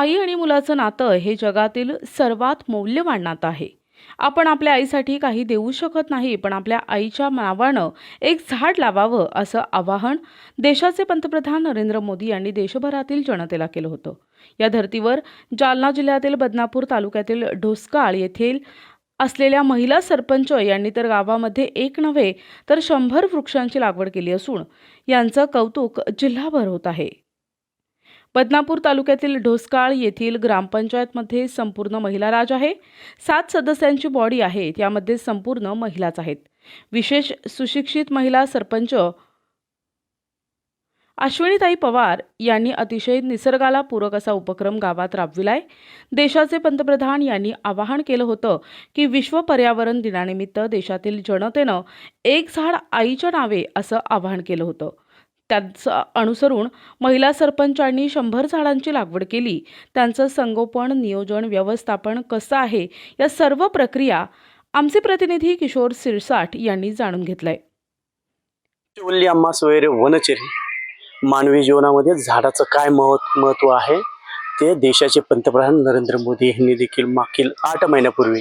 आई आणि मुलाचं नातं हे जगातील सर्वात मौल्यवान नातं आहे. आपण आपल्या आईसाठी काही देऊ शकत नाही पण आपल्या आईच्या नावानं एक झाड लावावं असं आवाहन देशाचे पंतप्रधान नरेंद्र मोदी यांनी देशभरातील जनतेला केलं होतं. या धर्तीवर जालना जिल्ह्यातील बदनापूर तालुक्यातील ढोसकाळ येथील असलेल्या महिला सरपंच यांनी तर गावामध्ये एक नव्हे तर शंभर वृक्षांची लागवड केली असून यांचं कौतुक जिल्हाभर होत आहे. बदनापूर तालुक्यातील ढोसकाळ येथील ग्रामपंचायतमध्ये संपूर्ण महिला राज आहे. सात सदस्यांची बॉडी आहे. यामध्ये संपूर्ण महिलाच आहेत. विशेष सुशिक्षित महिला सरपंच अश्विनीताई पवार यांनी अतिशय निसर्गाला पूरक असा उपक्रम गावात राबविलाय. देशाचे पंतप्रधान यांनी आवाहन केलं होतं की विश्व पर्यावरण दिनानिमित्त देशातील जनतेनं एक झाड आईच्या नावे असं आवाहन केलं होतं. त्याचं अनुसरून महिला सरपंचांनी शंभर झाडांची लागवड केली. त्यांचं संगोपन नियोजन व्यवस्थापन कसं आहे या सर्व प्रक्रिया आमचे प्रतिनिधी किशोर सिरसाट यांनी जाणून घेतलंय. आहे अम्मा सोयरे वनचेरी. मानवी जीवनामध्ये झाडाचं काय महत् महत्त्व आहे ते देशाचे पंतप्रधान नरेंद्र मोदी यांनी देखील मागील आठ महिन्यापूर्वी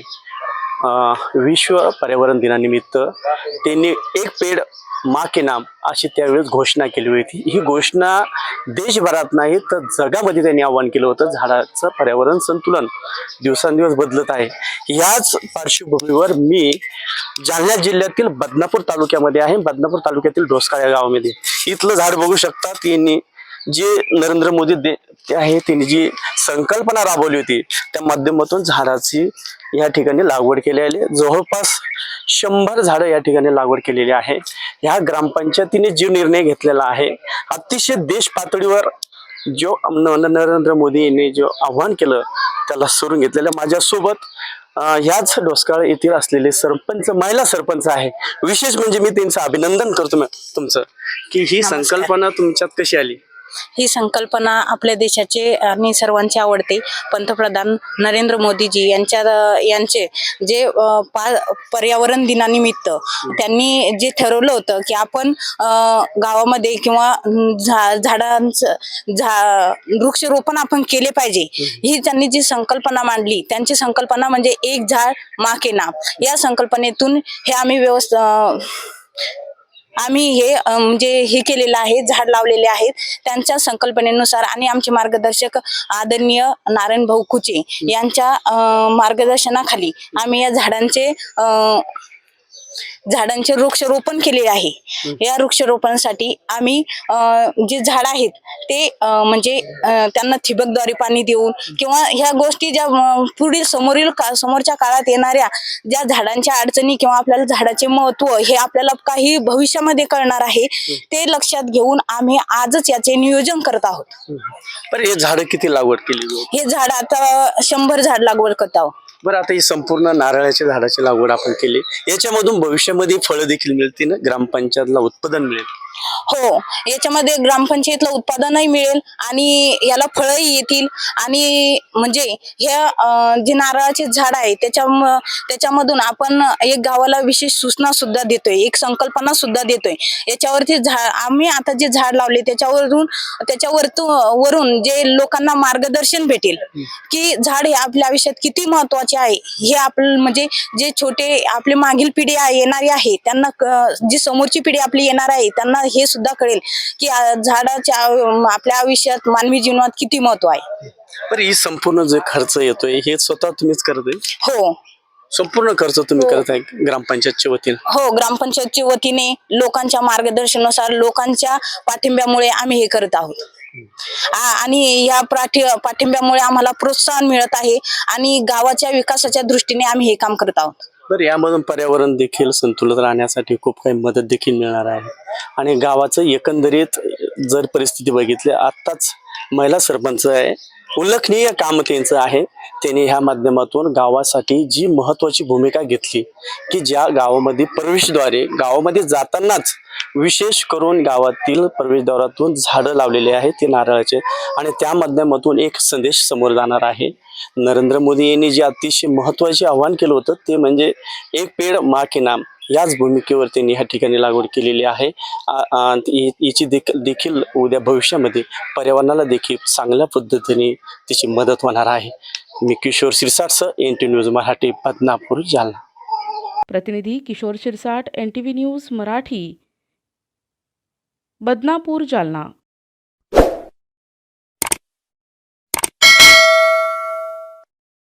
विश्व पर्यावरण दिनानिमित्त त्यांनी एक पेड मा के नाम अशी त्यावेळेस घोषणा केली होती. ही घोषणा देशभरात नाही तर जगामध्ये त्यांनी आव्हान केलं होतं. झाडाचं पर्यावरण संतुलन दिवसांदिवस बदलत आहे. याच पार्श्वभूमीवर मी जालना जिल्ह्यातील बदनापूर तालुक्यामध्ये आहे. बदनापूर तालुक्यातील डोसकाळ्या गावामध्ये. इथलं झाड बघू शकता त्यांनी जे नरेंद्र मोदी दे ते आहे त्यांनी जी संकल्पना राबवली होती त्या माध्यमातून झाडाची या ठिकाणी लागवड केलेली आहे जवळपास शंभर झाडं या ठिकाणी लागवड केलेली आहे. ह्या ग्रामपंचायतीने जो निर्णय घेतलेला आहे अतिशय देश पातळीवर जो नरेंद्र मोदी यांनी जो आव्हान केलं त्याला सोडून घेतलेलं माझ्यासोबत ह्याच डोसकाळ येथील असलेले सरपंच महिला सरपंच आहे. विशेष म्हणजे मी त्यांचं अभिनंदन करतो तुमचं की ही. संकल्पना तुमच्यात कशी आली? ही संकल्पना आपल्या देशाचे आणि सर्वांचे आवडते. पंतप्रधान नरेंद्र मोदीजी यांच्या यांचे जे पा- पर्यावरण दिनानिमित्त त्यांनी जे ठरवलं होतं की आपण गावामध्ये किंवा झा झाडांचं झा वृक्षरोपण आपण केले पाहिजे. ही त्यांनी जी संकल्पना मांडली त्यांची संकल्पना म्हणजे एक झाड मा के नाम. या संकल्पनेतून हे आम्ही व्यवस्था आम्ही हे म्हणजे हे केलेलं आहे झाड लावलेले आहेत. त्यांच्या संकल्पनेनुसार आणि आमचे मार्गदर्शक आदरणीय नारायण भाऊ कुचे यांच्या अ, मार्गदर्शनाखाली आम्ही या झाडांचे अ, झाडांचे वृक्षरोपण केले आहे. या वृक्षरोपणासाठी आम्ही अ, जे झाड आहेत ते म्हणजे त्यांना ठिबकद्वारे पाणी देऊन किंवा ह्या गोष्टी ज्या पुढील समोरील का समोरच्या काळात येणाऱ्या ज्या झाडांच्या अडचणी किंवा आपल्याला झाडाचे महत्त्व हे आपल्याला काही भविष्यामध्ये कळणार आहे ते लक्षात घेऊन आम्ही आजच याचे नियोजन करत आहोत. बरं हे झाडं किती लागवड केली? हे झाड आता शंभर झाड लागवड करत आहोत. बरं आता ही संपूर्ण नारळाच्या झाडाची लागवड आपण केली. याच्यामधून भविष्यामध्ये फळं देखील मिळतील ग्रामपंचायतला उत्पादन मिळेल. हो. याच्यामध्ये ग्रामपंचायतला उत्पादनही मिळेल आणि याला फळही येतील. आणि म्हणजे हे जे नारळाचे झाड आहे त्याच्या त्याच्यामधून आपण एक गावाला विशेष सूचना सुद्धा देतोय. एक संकल्पना सुद्धा देतोय. याच्यावरती झाड आम्ही आता जे झाड लावले त्याच्यावरून त्याच्यावर वरून जे लोकांना मार्गदर्शन भेटेल की झाड हे आपल्या आयुष्यात किती महत्त्वाचे आहे हे आपलं म्हणजे जे छोटे आपली मागील पिढी आहे येणारी आहे त्यांना जी समोरची पिढी आपली येणार आहे त्यांना हे सुद्धा कळेल की झाडाच्या आपल्या आयुष्यात मानवी जीवनात किती महत्त्व आहे. बरं ही संपूर्ण जे खर्च येतोय हे स्वतः तुम्हीच करत आहे? हो. संपूर्ण खर्च तुम्ही हो. करत आहे ग्रामपंचायतच्या वतीनं? हो ग्रामपंचायतच्या वतीने लोकांच्या मार्गदर्शनानुसार लोकांच्या पाठिंब्यामुळे आम्ही हे करत आहोत. आणि या पाठी पाठिंब्यामुळे आम्हाला प्रोत्साहन मिळत आहे आणि गावाच्या विकासाच्या दृष्टीने आम्ही हे काम करत आहोत. तर यामधून पर्यावरण देखील संतुलित राहण्यासाठी खूप काही मदत देखील मिळणार आहे. आणि गावाचं एकंदरीत जर परिस्थिती बघितली आत्ताच महिला सरपंच आहे उल्लेखनीय काम त्यांचं आहे. त्यांनी ह्या माध्यमातून गावासाठी जी महत्वाची भूमिका घेतली की ज्या गावामध्ये प्रवेशद्वारे गावामध्ये जातानाच विशेष करून गावातील प्रवेशद्वारातून झाडं लावलेले आहेत ते नारळाचे. आणि त्या माध्यमातून एक संदेश समोर जाणार आहे. नरेंद्र मोदी यांनी जे अतिशय महत्त्वाचे आव्हान केलं होतं ते म्हणजे एक पेड मा के नाम याच भूमिकेवर त्यांनी ह्या ठिकाणी लागवड केलेली आहे. याची देख देखील उद्या भविष्यामध्ये पर्यावरणाला देखील चांगल्या पद्धतीने तिची मदत होणार आहे. मी Kishor सिरसाटसह N T news Marathi Badnapur Jalna. प्रतिनिधी Kishor Shirsat N T V news Marathi. Badnapur Jalna.